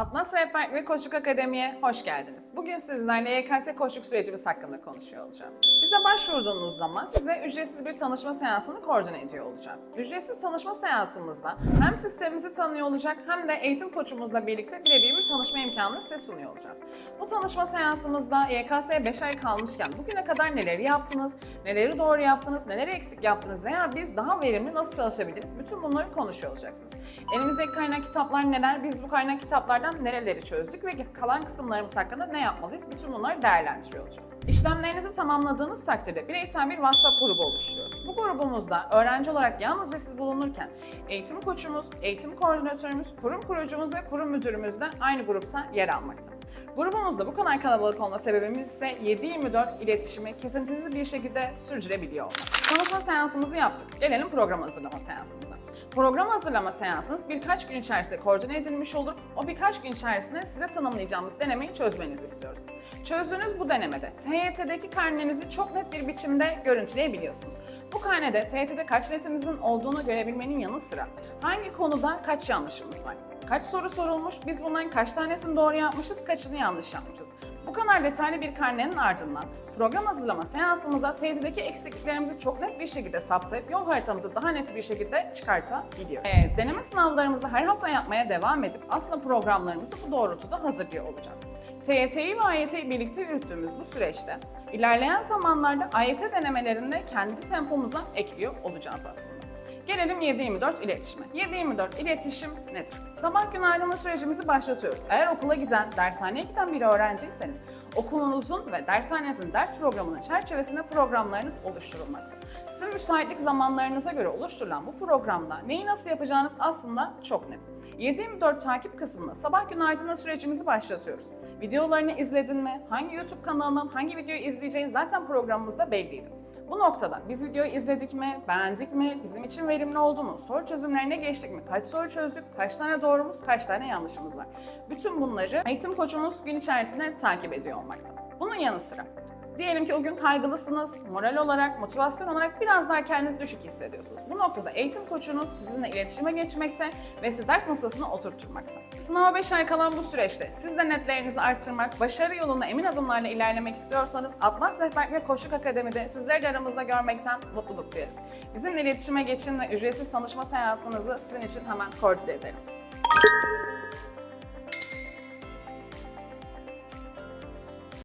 Atlas Rehber ve Koçluk Akademi'ye hoş geldiniz. Bugün sizlerle YKS koçluk sürecimiz hakkında konuşuyor olacağız. Bize başvurduğunuz zaman size ücretsiz bir tanışma seansını koordine ediyor olacağız. Ücretsiz tanışma seansımızda hem sistemimizi tanıyor olacak hem de eğitim koçumuzla birlikte birebir bir tanışma imkanını size sunuyor olacağız. Bu tanışma seansımızda YKS'ye 5 ay kalmışken bugüne kadar neleri yaptınız, neleri doğru yaptınız, neleri eksik yaptınız veya biz daha verimli nasıl çalışabiliriz? Bütün bunları konuşuyor olacaksınız. Elimizdeki kaynak kitaplar neler? Biz bu kaynak kitaplardan nereleri çözdük ve kalan kısımlarımız hakkında ne yapmalıyız? Bütün bunları değerlendiriyor olacağız. İşlemlerinizi tamamladığınız takdirde bireysel bir WhatsApp grubu oluşturuyoruz. Bu grubumuzda öğrenci olarak yalnızca siz bulunurken eğitim koçumuz, eğitim koordinatörümüz, kurum kurucumuz ve kurum müdürümüz de aynı grupta yer almakta. Grubumuzda bu kadar kalabalık olma sebebimiz ise 7-24 iletişimi kesintisiz bir şekilde sürdürebiliyor olmak. Konuşma seansımızı yaptık. Gelelim program hazırlama seansımıza. Program hazırlama seansınız birkaç gün içerisinde koordine edilmiş olur. O birkaç gün içerisinde size tanımlayacağımız denemeyi çözmenizi istiyoruz. Çözdüğünüz bu denemede TYT'deki karnenizi çok net bir biçimde görüntüleyebiliyorsunuz. Bu karnede TYT'de kaç netinizin olduğunu görebilmenin yanı sıra hangi konuda kaç yanlışımız var? Kaç soru sorulmuş, biz bunların kaç tanesini doğru yapmışız, kaçını yanlış yapmışız. Bu kadar detaylı bir karnenin ardından program hazırlama seansımızda TYT'deki eksikliklerimizi çok net bir şekilde saptayıp yol haritamızı daha net bir şekilde çıkartabiliyoruz. Ee, deneme sınavlarımızı her hafta yapmaya devam edip aslında programlarımızı bu doğrultuda hazırlıyor olacağız. TYT'yi ve AYT'yi birlikte yürüttüğümüz bu süreçte ilerleyen zamanlarda AYT denemelerinde kendi tempomuza ekliyor olacağız aslında. Gelelim 7-24 iletişime. 7-24 iletişim nedir? Sabah günaydınlı sürecimizi başlatıyoruz. Eğer okula giden, dershaneye giden bir öğrenciyseniz okulunuzun ve dershanenizin ders programının çerçevesinde programlarınız oluşturulmakta. Sizin müsaitlik zamanlarınıza göre oluşturulan bu programda neyi nasıl yapacağınız aslında çok net. 7-24 takip kısmında sabah günaydınlı sürecimizi başlatıyoruz. Videolarını izledin mi? Hangi YouTube kanalından hangi videoyu izleyeceğin zaten programımızda belliydi. Bu noktada biz videoyu izledik mi, beğendik mi, bizim için verimli oldu mu, soru çözümlerine geçtik mi, kaç soru çözdük, kaç tane doğrumuz, kaç tane yanlışımız var. Bütün bunları eğitim koçumuz gün içerisinde takip ediyor olmakta. Bunun yanı sıra Diyelim ki o gün kaygılısınız, moral olarak, motivasyon olarak biraz daha kendinizi düşük hissediyorsunuz. Bu noktada eğitim koçunuz sizinle iletişime geçmekte ve sizi ders masasına oturtturmakta. Sınava 5 ay kalan bu süreçte siz de netlerinizi arttırmak, başarı yolunda emin adımlarla ilerlemek istiyorsanız Atlas Rehber ve Koçluk Akademi'de sizleri de aramızda görmekten mutluluk duyarız. Bizimle iletişime geçin ve ücretsiz tanışma seansınızı sizin için hemen koordine edelim.